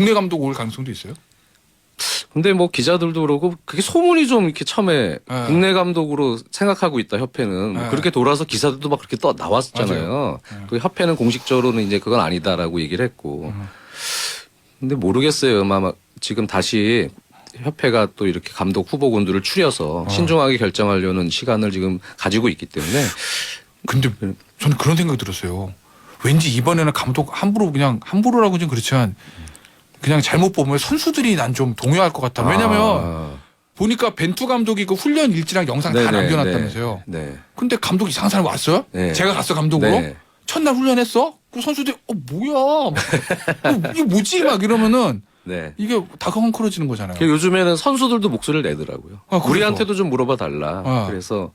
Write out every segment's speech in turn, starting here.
국내 감독 올 가능성도 있어요? 근데 뭐 기자들도 그러고 그게 소문이 좀 이렇게 처음에 네. 국내 감독으로 생각하고 있다 협회는 뭐 네. 그렇게 돌아서 기사들도 막 그렇게 떠 나왔잖아요. 네. 그 협회는 공식적으로는 이제 그건 아니다라고 얘기를 했고. 음. 근데 모르겠어요. 아마 지금 다시 협회가 또 이렇게 감독 후보군들을 추려서 어. 신중하게 결정하려는 시간을 지금 가지고 있기 때문에 근데 저는 그런 생각이 들었어요. 왠지 이번에는 감독 함부로 그냥 함부로라고 좀 그렇지만 그냥 잘못 보면 선수들이 난 좀 동요할 것 같다. 왜냐면 아, 보니까 벤투 감독이 그 훈련 일지랑 영상 다 네네, 남겨놨다면서요. 네. 네. 근데 감독 이상한 사람 왔어요? 네. 제가 갔어 감독으로. 네. 첫날 훈련했어? 그 선수들이 어 뭐야? 막, 어, 이게 뭐지? 막 이러면은 네. 이게 다가 헝클어지는 거잖아요. 그 요즘에는 선수들도 목소리를 내더라고요. 아? 우리한테도 좀 물어봐 달라. 아. 그래서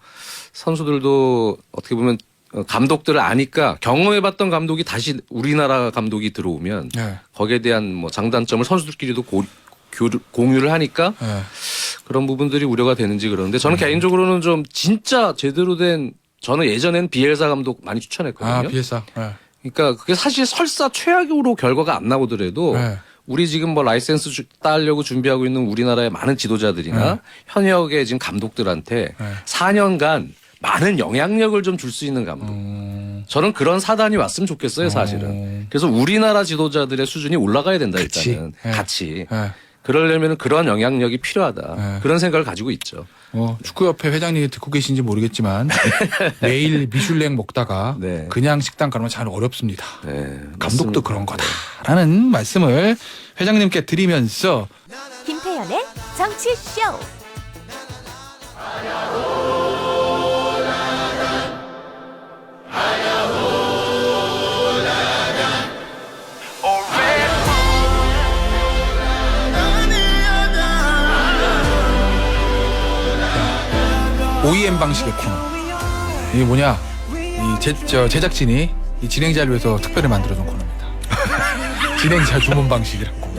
선수들도 어떻게 보면 어, 감독들을 아니까 경험해봤던 감독이 다시 우리나라 감독이 들어오면 네. 거기에 대한 뭐 장단점을 선수들끼리도 고, 교류- 공유를 하니까 네. 그런 부분들이 우려가 되는지 그러는데 저는 개인적으로는 좀 진짜 제대로 된 저는 예전엔 비엘사 감독 많이 추천했거든요. 아 비엘사. 네. 그러니까 그게 사실 설사 최악으로 결과가 안 나오더라도 네. 우리 지금 뭐 라이센스 주- 따려고 준비하고 있는 우리나라의 많은 지도자들이나 네. 현역의 지금 감독들한테 네. 4년간 많은 영향력을 좀 줄 수 있는 감독. 음, 저는 그런 사단이 왔으면 좋겠어요, 사실은. 어. 그래서 우리나라 지도자들의 수준이 올라가야 된다 그치. 일단은 네. 같이. 네. 그러려면 그런 영향력이 필요하다. 네. 그런 생각을 가지고 있죠. 어, 축구협회 회장님이 듣고 계신지 모르겠지만 매일 미슐랭 먹다가 네. 그냥 식당 가면 참 어렵습니다. 네, 감독도 맞습니다. 그런 거다라는 말씀을 회장님께 드리면서 김태현의 정치쇼. OEM 방식의 코너. 이게 뭐냐? 이 제, 저 제작진이 이 진행자를 위해서 특별히 만들어준 코너입니다. 진행자 주문 방식이라고.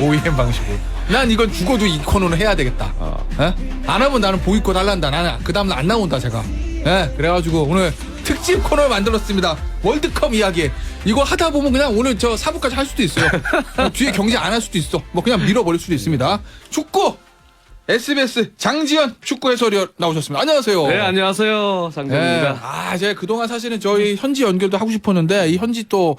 OEM 방식으로. 난 이건 죽어도 이 코너는 해야 되겠다. 어. 예? 안 하면 나는 보이콧 할란다. 나는 그 다음날 안 나온다 제가. 예? 그래가지고 오늘 특집 코너를 만들었습니다. 월드컵 이야기. 이거 하다 보면 그냥 오늘 저 사부까지 할 수도 있어요. 어, 뒤에 경제 안 할 수도 있어. 뭐 그냥 밀어버릴 수도 있습니다. 축구 SBS 장지현 축구 해설위원 나오셨습니다. 안녕하세요. 네, 안녕하세요. 예. 장정입니다. 아, 제가 그동안 사실은 저희 현지 연결도 하고 싶었는데 이 현지 또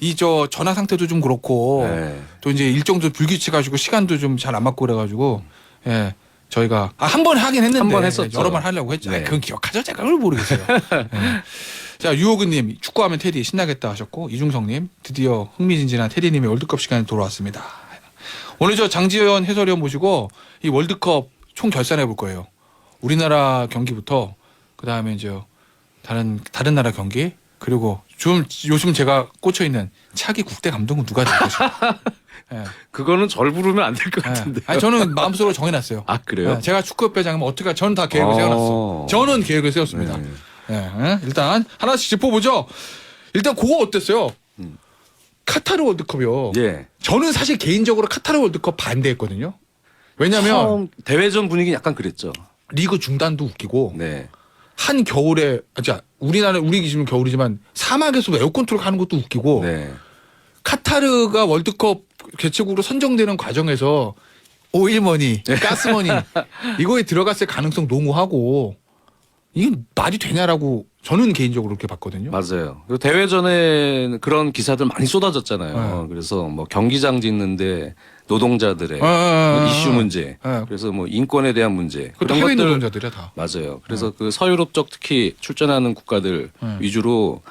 이 저 전화 상태도 좀 그렇고 네. 또 이제 일정도 불규칙하시고 시간도 좀 잘 안 맞고 그래가지고 예 저희가 아, 한 번 하긴 했는데 한 번 했었죠. 여러 번 하려고 했죠. 아, 네. 그건 기억하죠? 제가 그걸 모르겠어요. 예. 자 유호근님 축구하면 테디 신나겠다 하셨고 이중성님 드디어 흥미진진한 테디님의 월드컵 시간이 돌아왔습니다. 오늘 저 장지현 해설위원 모시고 이 월드컵 총 결산해 볼 거예요. 우리나라 경기부터 그 다음에 이제 다른 다른 나라 경기 그리고 좀 요즘 제가 꽂혀 있는 차기 국대 감독은 누가 될 것인가. 예. 그거는 절 부르면 안 될것 예. 같은데. 아니 저는 마음속으로 정해놨어요. 아, 그래요? 예, 제가 축구협회장이면 어떻게 할- 저는 다 계획을 어. 세워놨어. 저는 계획을 세웠습니다. 네. 예, 예. 일단 하나씩 짚어보죠. 일단 그거 어땠어요? 음. 카타르 월드컵이요. 예. 저는 사실 개인적으로 카타르 월드컵 반대했거든요. 왜냐면 처음 대회전 분위기 약간 그랬죠. 리그 중단도 웃기고 네. 한 겨울에 아, 자 우리나라 우리 기준은 겨울이지만 사막에서 에어컨 틀고 하는 것도 웃기고 네. 카타르가 월드컵 개최국으로 선정되는 과정에서 오일머니, 네. 가스머니 이거에 들어갔을 가능성 농후하고 이게 말이 되냐라고 저는 개인적으로 그렇게 봤거든요. 맞아요. 그리고 대회 전에 그런 기사들 많이 쏟아졌잖아요. 그래서 뭐 경기장 짓는데 노동자들의 아, 아, 아, 뭐 이슈 아. 문제, 아. 그래서 뭐 인권에 대한 문제 그것도 해외 노동자들이야 다. 맞아요. 그래서 그 서유럽 쪽 특히 출전하는 국가들 음. 위주로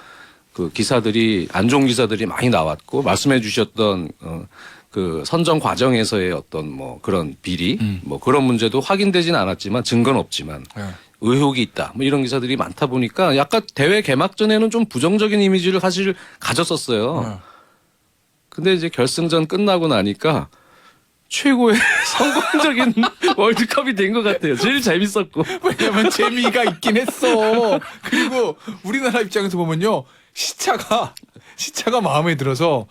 그 기사들이 안 좋은 기사들이 많이 나왔고 말씀해 주셨던 어, 그 선정 과정에서의 어떤 뭐 그런 비리 음. 뭐 그런 문제도 확인되지는 않았지만 증거는 없지만 예. 의혹이 있다. 뭐 이런 기사들이 많다 보니까 약간 대회 개막 전에는 좀 부정적인 이미지를 사실 가졌었어요. 예. 근데 이제 결승전 끝나고 나니까 최고의 성공적인 월드컵이 된 것 같아요. 제일 재밌었고. 왜냐면 재미가 있긴 했어. 그리고 우리나라 입장에서 보면요. 시차가 시차가 마음에 들어서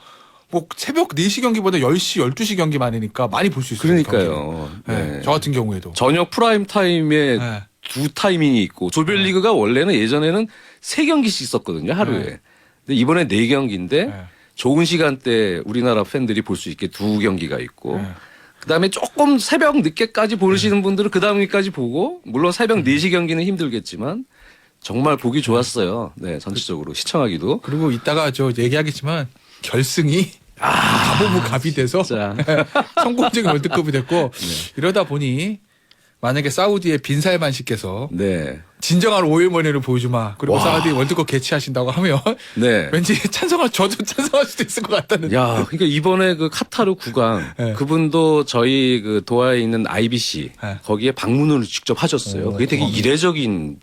뭐 새벽 4시 경기보다 10시, 12시 경기 많으니까 많이 볼 수 있어요. 그러니까요. 네. 네. 저 같은 경우에도. 저녁 프라임 타임에 네. 두 타이밍이 있고 조별리그가 원래는 예전에는 세 경기씩 있었거든요 하루에. 네. 근데 이번에 네 경기인데 네. 좋은 시간대 우리나라 팬들이 볼 수 있게 두 경기가 있고 네. 그다음에 조금 새벽 늦게까지 보시는 분들은 그 다음까지 보고 물론 새벽 4시 경기는 힘들겠지만 정말 보기 좋았어요. 네, 전체적으로 시청하기도. 그리고 이따가 저 얘기하겠지만 결승이 가보무 갑이 돼서 자, 성공적인 월드컵이 됐고 이러다 보니 만약에 사우디의 빈살만 씨께서 네. 진정한 오일머니를 보여주마 그리고 와. 사우디 월드컵 개최하신다고 하면 네. 왠지 찬성할 저도 찬성할 수도 있을 것 같다는 야, 그러니까 이번에 그 카타르 국왕 네. 그분도 저희 그 도하에 있는 IBC 네. 거기에 방문을 직접 하셨어요. 오, 그게 되게 어. 이례적인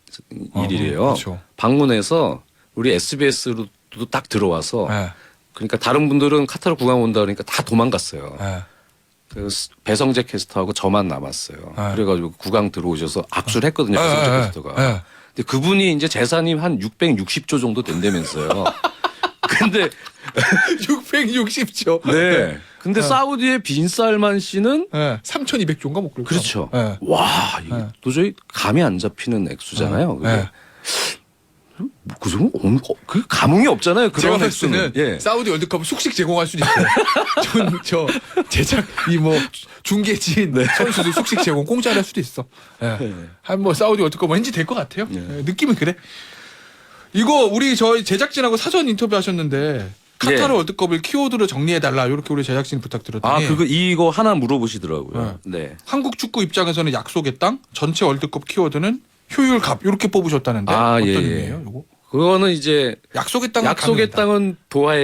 어, 일이래요. 그렇죠. 방문해서 우리 SBS로도 딱 들어와서 예, 그러니까 다른 분들은 카타르 국왕 온다 그러니까 다 도망갔어요. 예. 그 스- 배성재 캐스터하고 저만 남았어요. 네. 그래가지고 국왕 들어오셔서 악수를 했거든요. 예, 배성재 예, 캐스터가. 예. 근데 그분이 이제 재산이 한 660조 정도 된다면서요. 근데 660조 네. 근데 예. 사우디의 빈 살만 씨는 예, 3,200조인가 뭐 그럴까? 그렇죠. 예. 와, 이게 네. 도저히 감이 안 잡히는 액수잖아요. 그게. 예. 그 정도 어, 그 감흥이 없잖아요. 제가 그런 봤을 때는 액수는. 예. 사우디 월드컵 숙식 제공할 수도 있어요. 전, 저 제작 이 뭐 중계진 선수들 숙식 제공 공짜로 할 수도 있어. 예. 네. 한뭐 사우디 월드컵 왠지 될 것 같아요. 네. 예, 느낌은 그래. 이거 우리 저희 제작진하고 사전 인터뷰 하셨는데 카타르 예. 월드컵을 키워드로 정리해 달라 이렇게 우리 제작진 아, 부탁드렸더니 그거 이거 하나 물어보시더라고요. 네. 한국 축구 입장에서는 약속의 땅 전체 월드컵 키워드는 효율 값 이렇게 뽑으셨다는데 아, 어떤 예, 예. 의미예요? 이거 그거는 이제 약속의 땅은 약속의. 땅은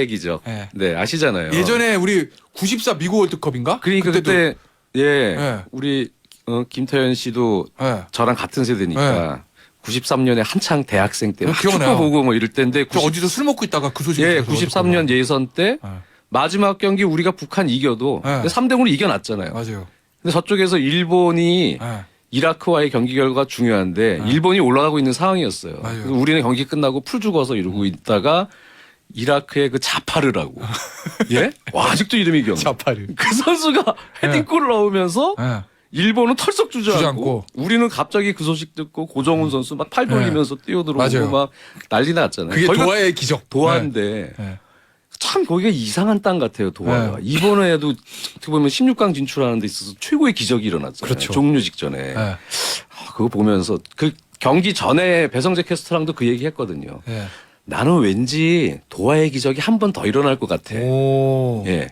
기적. 예. 네, 아시잖아요. 예전에 우리 94 미국 월드컵인가? 그러니까 그때도- 그때 예, 예. 우리 어, 김태현 씨도 예. 저랑 같은 세대니까 93년에 한창 대학생 때 네, 막 기억나요. 축구 보고 뭐 이럴 때인데 저 90, 어디서 술 먹고 있다가 그 소식 예, 93년 예선 때 예. 마지막 경기 우리가 북한 이겨도 네. 3대 0으로 이겨놨잖아요. 맞아요. 근데 저쪽에서 일본이 예. 이라크와의 경기 결과가 중요한데 일본이 올라가고 있는 상황이었어요. 네. 그래서 우리는 경기 끝나고 풀 죽어서 이러고 있다가 이라크의 그 자파르라고 예? 와 아직도 이름이 기억나. 자파르. 그 선수가 헤딩골을 넣으면서 예. 일본은 털썩 주저앉고, 주저앉고. 우리는 갑자기 그 소식 듣고 고정훈 선수 막 팔 돌리면서 뛰어들어오고 맞아요. 막 난리 났잖아요. 그게 거기가 도하의 기적. 도하인데 예. 예. 참 거기가 이상한 땅 같아요 도하가 이번에도 어떻게 보면 16강 진출하는 데 있어서 최고의 기적이 일어났잖아요 그렇죠. 종료 직전에 예. 아, 그거 보면서 그 경기 전에 배성재 캐스터랑도 그 얘기 했거든요 예. 나는 왠지 도하의 기적이 한 번 더 일어날 것 같아 오. 예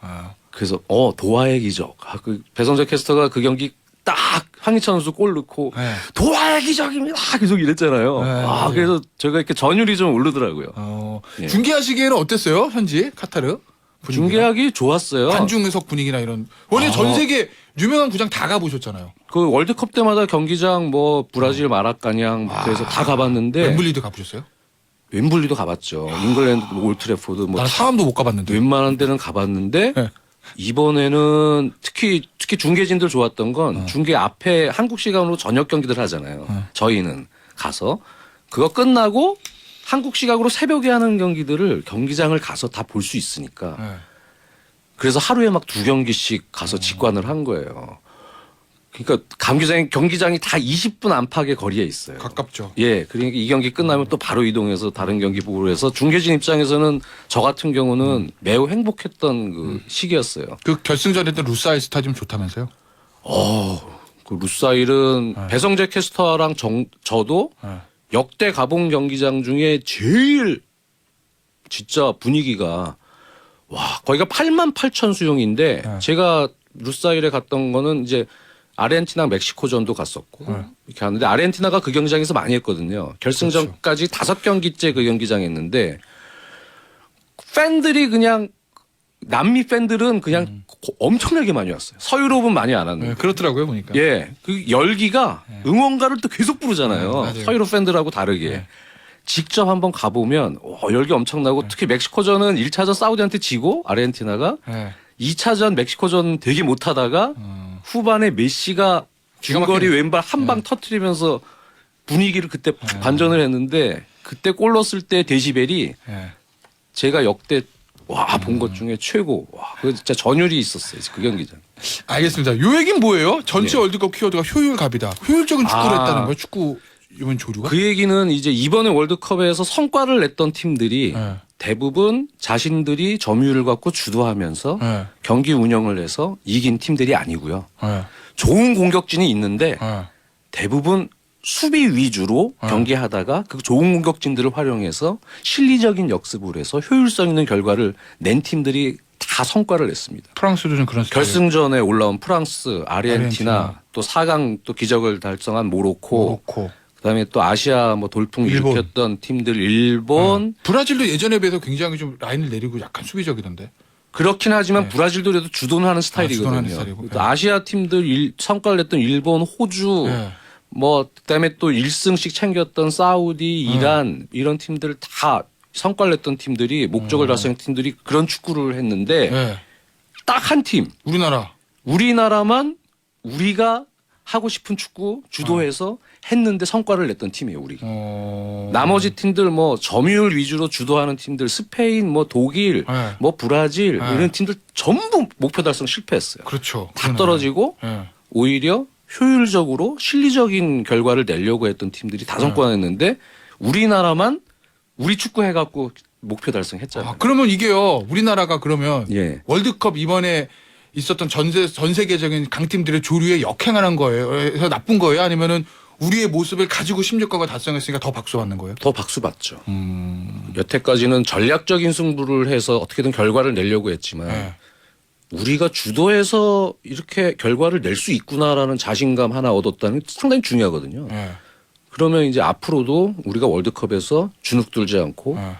아. 그래서 어 도하의 기적 아, 그 배성재 캐스터가 그 경기 딱 황희찬 선수 골 넣고 예. 도하의 기적입니다 계속 이랬잖아요 네, 아. 그래서 제가 이렇게 전율이 좀 오르더라고요 어. 예. 중계하시기에는 어땠어요? 현지 카타르? 분위기가? 중계하기 좋았어요 관중석 분위기나 이런. 원래 아. 전 세계 유명한 구장 다 가보셨잖아요. 그 월드컵 때마다 경기장 뭐 브라질 마라카냥 그래서 다 가봤는데 어. 웸블리도 가보셨어요? 웸블리도 가봤죠. 잉글랜드 뭐 올트래포드 뭐 나는 상암도 못 가봤는데. 웬만한 데는 가봤는데 네. 이번에는 특히 특히 중계진들 좋았던 건 어. 중계 앞에 한국 시간으로 저녁 경기들 하잖아요. 저희는 가서 그거 끝나고 한국 시각으로 새벽에 하는 경기들을 경기장을 가서 다 볼 수 있으니까 예. 그래서 하루에 막 두 경기씩 가서 직관을 한 거예요. 그러니까 경기장이 경기장이 다 20분 안팎의 거리에 있어요. 가깝죠. 예, 그러니까 이 경기 끝나면 또 바로 이동해서 다른 경기 보고 해서 중계진 입장에서는 저 같은 경우는 매우 행복했던 그 시기였어요. 그 결승전 했던 루사이 스타디움 좋다면서요? 어, 그 루사일은 배성재 캐스터랑 정, 저도 예. 역대 가본 경기장 중에 제일 진짜 분위기가 와 거기가 8만 8천 수용인데 네. 제가 루사일에 갔던 거는 이제 아르헨티나 멕시코전도 갔었고 네. 이렇게 하는데 아르헨티나가 그 경기장에서 많이 했거든요. 결승전까지 다섯 경기째 그 경기장 했는데 팬들이 그냥 남미 팬들은 그냥 고- 엄청나게 많이 왔어요. 서유럽은 많이 안 왔는데. 예, 그렇더라고요 보니까. 예, 그 열기가 응원가를 또 계속 부르잖아요. 네, 맞아요. 서유럽 팬들하고 다르게. 네. 직접 한번 가보면 어, 열기 엄청나고 특히 멕시코전은 1차전 사우디한테 지고 아르헨티나가 예. 2차전 멕시코전 되게 못하다가 어. 후반에 메시가 기가 중거리. 왼발 한 방 터트리면서 분위기를 그때 반전을 했는데 그때 골 넣었을 때 데시벨이 예. 제가 역대 와본 음. 것 중에 최고 와 그거 진짜 전율이 있었어요 그 경기장. 알겠습니다. 요 얘기는 뭐예요? 전체 네. 월드컵 키워드가 효율갑이다. 효율적인 축구를 아. 했다는 거예요. 축구 이번 조류가? 그 얘기는 이제 이번에 월드컵에서 성과를 냈던 팀들이 예. 대부분 자신들이 점유율을 갖고 주도하면서 예. 경기 운영을 해서 이긴 팀들이 아니고요. 예. 좋은 공격진이 있는데 예. 대부분 수비 위주로 어. 경기하다가 그 좋은 공격진들을 활용해서 실리적인 역습을 해서 효율성 있는 결과를 낸 팀들이 다 성과를 냈습니다. 프랑스도 좀 그런 스타일. 결승전에 올라온 프랑스, 아르헨티나, 아르헨티나. 또 4강 또 기적을 달성한 모로코, 모로코. 그다음에 또 아시아 뭐 돌풍 일본. 일으켰던 팀들 일본 어. 브라질도 예전에 비해서 굉장히 좀 라인을 내리고 약간 수비적이던데. 그렇긴 하지만 네. 브라질도 그래도 주도는 하는 스타일이거든요. 주도는 하는 스타일이고. 또 네. 아시아 팀들 일, 성과를 냈던 일본, 호주, 예. 뭐 그다음에 또 1승씩 챙겼던 사우디, 네. 이란 이런 팀들 다 성과를 냈던 팀들이 목적을 달성한 팀들이 그런 축구를 했는데 예. 딱한 팀 우리나라. 우리나라만 우리가 하고 싶은 축구 주도해서 했는데 성과를 냈던 팀이에요 우리 가. 어. 나머지 팀들 뭐 점유율 위주로 주도하는 팀들 스페인 뭐 독일 예. 뭐 브라질 네. 이런 팀들 전부 목표 달성 실패했어요. 그렇죠. 다 떨어지고 예. 오히려 효율적으로 실리적인 결과를 내려고 했던 팀들이 다 성과냈는데 우리나라만 우리 축구 해갖고 목표 달성했잖아요. 아, 그러면 이게요. 우리나라가 그러면 예. 월드컵 이번에 있었던 전세 전 세계적인 강팀들의 조류에 역행하는 거예요. 그래서 나쁜 거예요. 아니면은 우리의 모습을 가지고 심리과가 달성했으니까 더 박수 받는 거예요. 더 박수 받죠. 음. 여태까지는 전략적인 승부를 해서 어떻게든 결과를 내려고 했지만 예. 우리가 주도해서 이렇게 결과를 낼 수 있구나라는 자신감 하나 얻었다는 게 상당히 중요하거든요. 예. 그러면 이제 앞으로도 우리가 월드컵에서 주눅 들지 않고 예.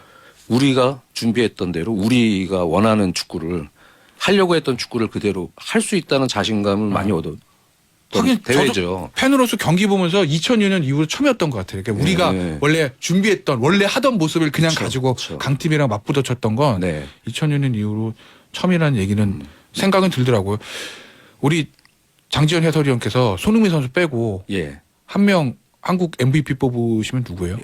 우리가 준비했던 대로 우리가 원하는 축구를 하려고 했던 축구를 그대로 할 수 있다는 자신감을 많이 얻었던 하긴 대회죠. 팬으로서 경기 보면서 2002년 이후로 처음이었던 것 같아요. 그러니까 우리가 네. 원래 준비했던 원래 하던 모습을 그냥 그쵸, 가지고 그쵸. 강팀이랑 맞부딪혔던 건 네. 2000년 이후로 처음이라는 얘기는 음. 생각은 들더라고요. 우리 장지현 해설위원께서 손흥민 선수 빼고 예. 한 명 한국 MVP 뽑으시면 누구예요?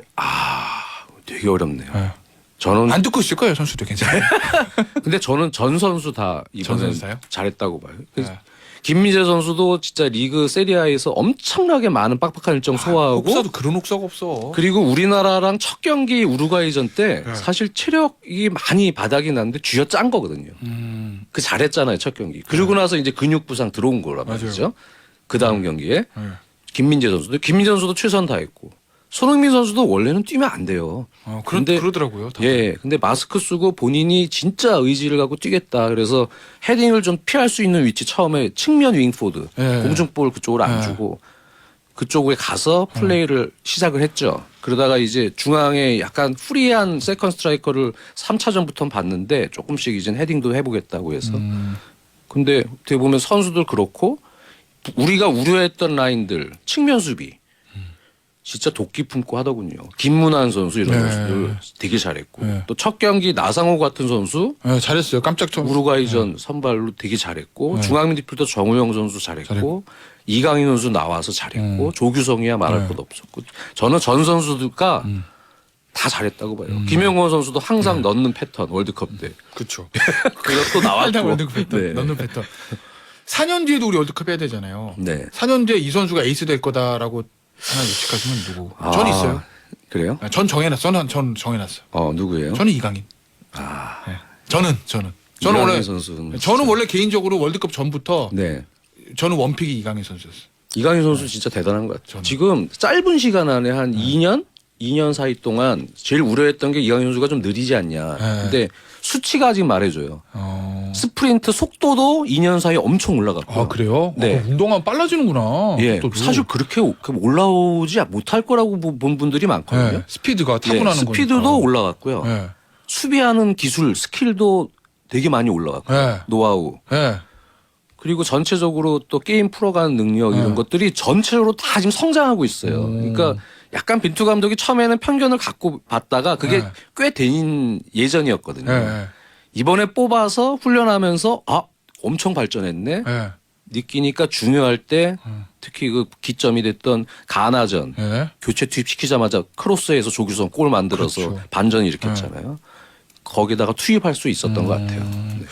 되게 어렵네요. 예. 저는 안 듣고 있을 거예요, 선수도 괜찮아요. 근데 저는 전 선수 다전 이번에? 잘했다고 봐요. 그래서 네. 김민재 선수도 진짜 리그 세리아에서 엄청나게 많은 빡빡한 일정 소화하고 옥사도 그런 옥사가 없어. 그리고 우리나라랑 첫 경기 우루과이전 때 네. 사실 체력이 많이 바닥이 났는데 쥐어 짠 거거든요. 음, 그 잘했잖아요 첫 경기. 그리고 나서 이제 근육 부상 들어온 거란 네. 맞아요. 말이죠. 그 다음 경기에 예. 김민재 선수도 김민재 선수도 최선 다했고 손흥민 선수도 원래는 뛰면 안 돼요. 어, 그런 근데- 그러더라고요. 다들. 예, 근데 마스크 쓰고 본인이 진짜 의지를 갖고 뛰겠다. 그래서 헤딩을 좀 피할 수 있는 위치 처음에 측면 윙포드 예. 공중볼 그쪽으로 안 예. 주고 그쪽에 가서 플레이를 시작을 했죠. 그러다가 이제 중앙에 약간 프리한 세컨 스트라이커를 3차전부터 봤는데 조금씩 이제 헤딩도 해보겠다고 해서 음, 근데 어떻게 보면 선수들 그렇고 우리가 우려했던 라인들 측면 수비 진짜 도끼 품고 하더군요. 김문환 선수 이런 네. 선수들 되게 잘했고 네. 또 첫 경기 나상호 같은 선수 예, 잘했어요. 깜짝 좀. 우루과이전 선발로 되게 잘했고 네. 중앙 미드필더 정우영 선수 잘했고 잘했고. 이강인 선수 나와서 잘했고 음. 조규성이야 말할 네. 것 없었고 저는 전 선수들과 음. 다 잘했다고 봐요. 김영호 선수도 항상 넣는 패턴 월드컵 때 그렇죠. 그것도 할당 나왔고 월드컵 패턴, 네. 넣는 패턴. 4년 뒤에도 우리 월드컵 해야 되잖아요. 네. 4년 뒤에 이 선수가 에이스 될 거다라고 하나 예측하시면 누구? 전 아, 있어요. 그래요? 아, 전 정해놨어. 저는 전 정해놨어요. 어 누구예요? 저는 이강인. 아 네. 저는 저는 저는 이강인 원래 선수는 저는 진짜- 원래 개인적으로 월드컵 전부터 네 저는 원픽이 이강인 선수였어요. 이강인 선수 진짜 대단한 것 같아요. 저는. 지금 짧은 시간 안에 한 2년 2년 사이 동안 제일 우려했던 게 이강인 선수가 좀 느리지 않냐. 네. 근데 수치가 지금 말해줘요. 어... 스프린트 속도도 2년 사이에 엄청 올라갔고. 아 그래요? 네. 어, 운동하면 빨라지는구나. 예, 속도도. 사실 그렇게 오- 그 올라오지 못할 거라고 보- 본 분들이 많거든요. 네, 스피드가 예, 타고나는 거니까. 스피드도 올라갔고요. 예. 수비하는 기술, 스킬도 되게 많이 올라갔고 예. 노하우. 예. 그리고 전체적으로 또 게임 풀어가는 능력 네. 이런 것들이 전체적으로 다 지금 성장하고 있어요. 음. 그러니까 약간 빈투 감독이 처음에는 편견을 갖고 봤다가 그게 네. 꽤 된 예전이었거든요. 예. 이번에 뽑아서 훈련하면서 아 엄청 발전했네. 예. 느끼니까 중요할 때 음. 특히 그 기점이 됐던 가나전 예. 교체 투입시키자마자 크로스에서 조규성 골 만들어서 그렇죠. 반전 일으켰잖아요. 거기다가 투입할 수 있었던 음. 것 같아요. 네.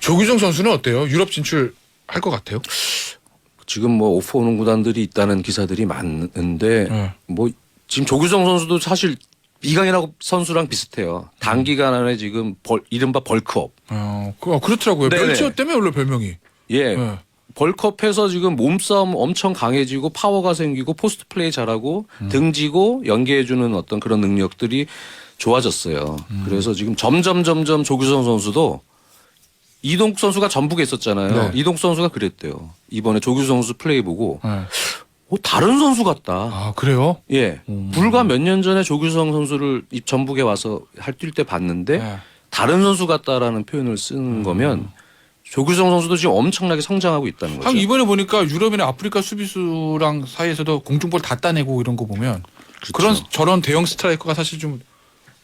조규정 선수는 어때요? 유럽 진출 할 것 같아요? 지금 뭐 오퍼 오는 구단들이 있다는 기사들이 많은데 네. 뭐 지금 조규성 선수도 사실 이강인하고 선수랑 비슷해요. 단기간 안에 지금 벌, 이른바 벌크업. 어, 그, 어, 그렇더라고요. 네네. 벨치어 때문에 원래 별명이. 예. 네. 벌크업해서 지금 몸싸움 엄청 강해지고 파워가 생기고 포스트 플레이 잘하고 음. 등지고 연계해주는 어떤 그런 능력들이 좋아졌어요. 음. 그래서 지금 점점 점점 조규성 선수도 이동국 선수가 전북에 있었잖아요. 네. 이동국 선수가 그랬대요. 이번에 조규성 선수 플레이 보고 네. 어, 다른 선수 같다. 아 그래요? 예. 음. 불과 몇 년 전에 조규성 선수를 이 전북에 와서 할뛸 때 봤는데 네. 다른 선수 같다라는 표현을 쓰는 거면 조규성 선수도 지금 엄청나게 성장하고 있다는 거죠. 한 이번에 보니까 유럽이나 아프리카 수비수랑 사이에서도 공중볼 다 따내고 이런 거 보면 그렇죠. 그런 저런 대형 스트라이커가 사실 좀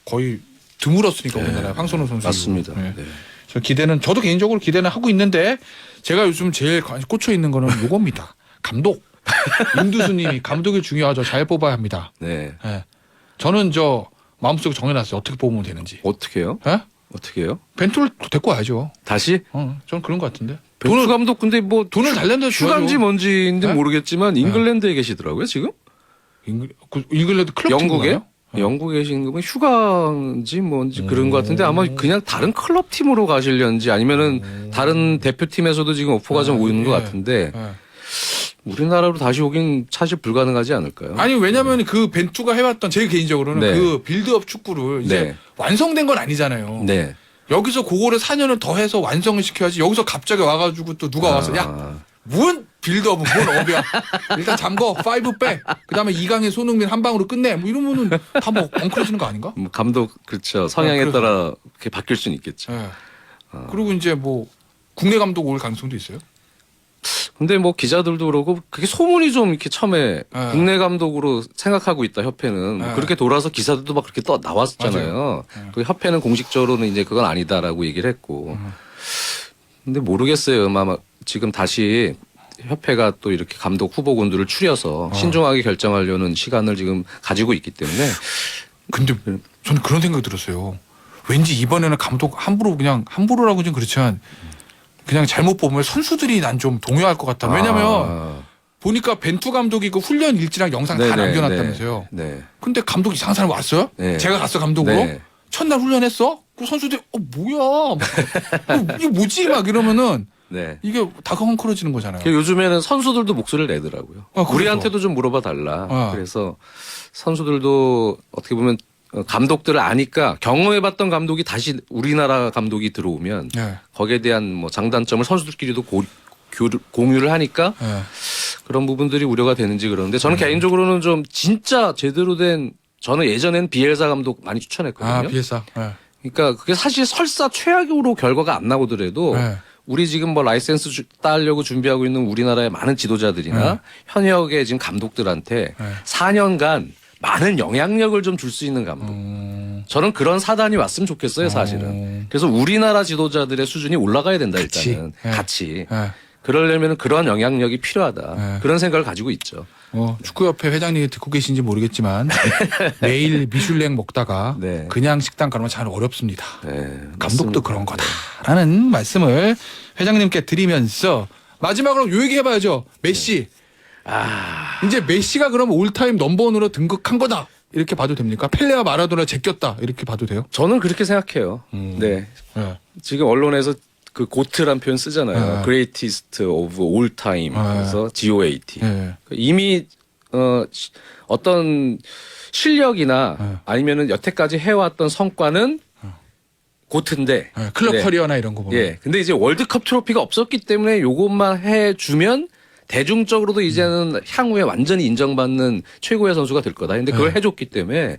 거의 드물었으니까 우리나라 황선우 선수. 네. 맞습니다. 네. 네. 저 기대는 저도 개인적으로 기대는 하고 있는데 제가 요즘 제일 관- 꽂혀 있는 거는 요겁니다. 감독. 임두수님이 감독이 중요하죠. 잘 뽑아야 합니다. 네. 예. 저는 저 마음속에 정해놨어요. 어떻게 뽑으면 되는지. 어떻게 해요? 예? 어떻게 해요? 벤투를 데리고 와야죠. 다시? 어, 저는 그런 것 같은데. 돈을 감독 근데 뭐 돈을 달랜다 휴가인지 뭔지인지 네? 모르겠지만 잉글랜드에 계시더라고요 지금 잉글, 그 잉글랜드 클럽 영국에 팀인가요? 영국에 계신 거면 휴가인지 뭔지 그런 것 같은데 아마 그냥 다른 클럽 팀으로 가시려는지 아니면은 다른 대표팀에서도 지금 오퍼가 좀 아, 오는 것 예. 같은데 예. 우리나라로 다시 오긴 사실 불가능하지 않을까요? 아니 왜냐면 그 벤투가 해왔던 제 개인적으로는 네. 그 빌드업 축구를 이제 네. 완성된 건 아니잖아요. 네. 여기서 그거를 4년을 더 해서 완성을 시켜야지 여기서 갑자기 와가지고 또 누가 와서 야 아, 뭔 빌드업은 뭔 업이야 일단 잠궈 파이브 빼 그다음에 이강인 손흥민 한 방으로 끝내 뭐 이러면은 다 뭐 엉클어지는 거 아닌가? 뭐 감독 그렇죠 성향에 아, 그래서- 따라 이렇게 바뀔 수는 있겠죠. 예. 그리고 이제 뭐 국내 감독 올 가능성도 있어요. 근데 뭐 기자들도 그러고 그게 소문이 좀 이렇게 처음에 네. 국내 감독으로 생각하고 있다 협회는 뭐 네. 그렇게 돌아서 기사들도 막 그렇게 떠 나왔잖아요. 맞아요. 네. 그 협회는 공식적으로는 이제 그건 아니다라고 얘기를 했고. 근데 모르겠어요. 아마 지금 다시 협회가 또 이렇게 감독 후보군들을 추려서 신중하게 결정하려는 시간을 지금 가지고 있기 때문에 근데 저는 그런 생각 이 들었어요. 왠지 이번에는 감독 함부로 그냥 함부로라고 좀 그렇지만 그냥 잘못 뽑으면 선수들이 난 좀 동요할 것 같다. 왜냐면 아, 보니까 벤투 감독이 그 훈련 일지랑 영상 다 네네, 남겨놨다면서요. 네. 네. 근데 감독 이상한 사람 왔어요? 네. 제가 갔어 감독으로. 네. 첫날 훈련했어? 그 선수들이 어 뭐야? 막, 어, 이게 뭐지? 막 이러면은 네. 이게 다 헝클어지는 거잖아요. 그 요즘에는 선수들도 목소리를 내더라고요. 아, 그래서? 우리한테도 좀 물어봐 달라. 아. 그래서 선수들도 어떻게 보면 어, 감독들을 아니까 경험해봤던 감독이 다시 우리나라 감독이 들어오면 네. 거기에 대한 뭐 장단점을 선수들끼리도 고, 교류- 공유를 하니까 네. 그런 부분들이 우려가 되는지 그러는데 저는 개인적으로는 좀 진짜 제대로 된 저는 예전엔 비엘사 감독 많이 추천했거든요. 아 비에사. 네. 그러니까 그게 사실 설사 최악으로 결과가 안 나오더라도 네. 우리 지금 뭐 라이센스 주- 따려고 준비하고 있는 우리나라의 많은 지도자들이나 네. 현역의 지금 감독들한테 네. 4년간 많은 영향력을 좀 줄 수 있는 감독. 음, 저는 그런 사단이 왔으면 좋겠어요, 사실은. 어. 그래서 우리나라 지도자들의 수준이 올라가야 된다 같이. 일단은 네. 같이. 네. 그러려면 그런 영향력이 필요하다. 네. 그런 생각을 가지고 있죠. 어, 축구협회 회장님이 듣고 계신지 모르겠지만 매일 미슐랭 먹다가 네. 그냥 식당 가면 잘 어렵습니다. 네, 감독도. 그런 거다라는 말씀을 회장님께 드리면서 마지막으로 요 얘기 해봐야죠. 메시. 아, 이제 메시가 그럼 올타임 넘버원으로 등극한 거다. 이렇게 봐도 됩니까? 펠레와 마라도나 제꼈다. 이렇게 봐도 돼요? 저는 그렇게 생각해요. 음. 네. 네. 지금 언론에서 그 고트란 표현 쓰잖아요. 네. Greatest of all time. 네. 그래서 GOAT. 네. 이미 어 시- 어떤 실력이나 네. 아니면은 여태까지 해왔던 성과는 고트인데. 네. 클럽 네. 커리어나 이런 거 보면. 예. 근데 이제 월드컵 트로피가 없었기 때문에 요것만 해주면 대중적으로도 이제는 향후에 완전히 인정받는 최고의 선수가 될 거다. 근데 그걸 네. 해줬기 때문에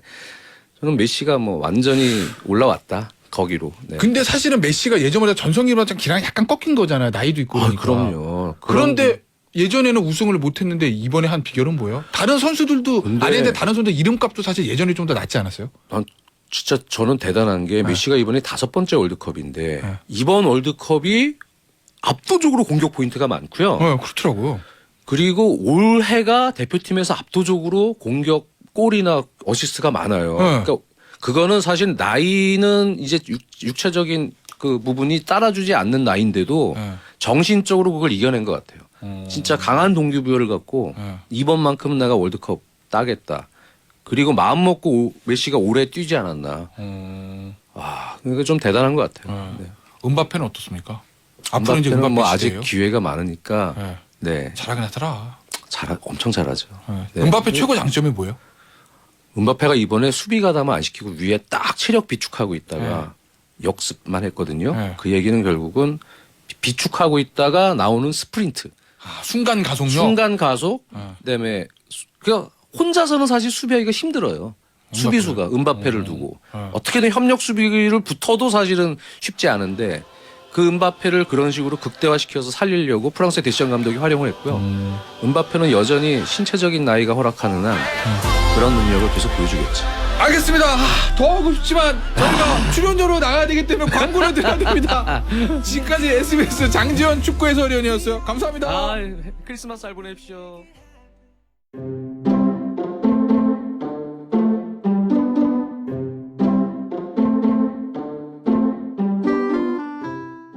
저는 메시가 뭐 완전히 올라왔다. 거기로. 네. 근데 사실은 메시가 예전보다 전성기보다 기량이 약간 꺾인 거잖아요. 나이도 있고 아, 그러니까. 그럼요. 그런데 예전에는 우승을 못했는데 이번에 한 비결은 뭐예요? 다른 선수들도 근데- 아닌데 다른 선수들 이름값도 사실 예전에 좀 더 낫지 않았어요? 난 진짜 저는 대단한 게 메시가 이번에 다섯 번째 월드컵인데 네. 이번 월드컵이 압도적으로 공격 포인트가 많고요. 네, 그렇더라고요. 그리고 올해가 대표팀에서 압도적으로 공격 골이나 어시스트가 많아요. 네. 그러니까 그거는 사실 나이는 이제 육, 육체적인 그 부분이 따라주지 않는 나이인데도 네. 정신적으로 그걸 이겨낸 것 같아요. 음. 진짜 강한 동기부여를 갖고 네. 이번만큼은 내가 월드컵 따겠다. 그리고 마음 먹고 오- 메시가 오래 뛰지 않았나. 음, 와, 이거 좀 대단한 것 같아요. 음. 네. 은바페는 어떻습니까? 앞으로 이제 음바페는 은바페 뭐 아직. 기회가 많으니까 네. 네, 잘하긴 하더라. 잘 엄청 잘하죠. 네. 네. 은바페 최고 장점이 뭐예요? 음바페가 이번에 수비 가담을 안 시키고 위에 딱 체력 비축하고 있다가 역습만 했거든요. 네. 그 얘기는 결국은 비축하고 있다가 나오는 스프린트, 아, 순간 가속력. 순간 가속, 네. 그다음에 수- 그러니까 혼자서는 사실 수비하기가 힘들어요. 수비수가 음바페를 두고 네. 어떻게든 협력 수비를 붙어도 사실은 쉽지 않은데 그 음바페를 그런 식으로 극대화시켜서 살리려고 프랑스의 데시안 감독이 활용을 했고요. 음. 음바페는 여전히 신체적인 나이가 허락하는 한 그런 능력을 계속 보여주겠지. 알겠습니다. 아, 더 하고 싶지만 저희가 출연료로 나가야 되기 때문에 광고를 드려야 됩니다. 지금까지 SBS 장지현 축구 해설위원이었어요. 감사합니다. 아, 크리스마스 잘 보내십시오.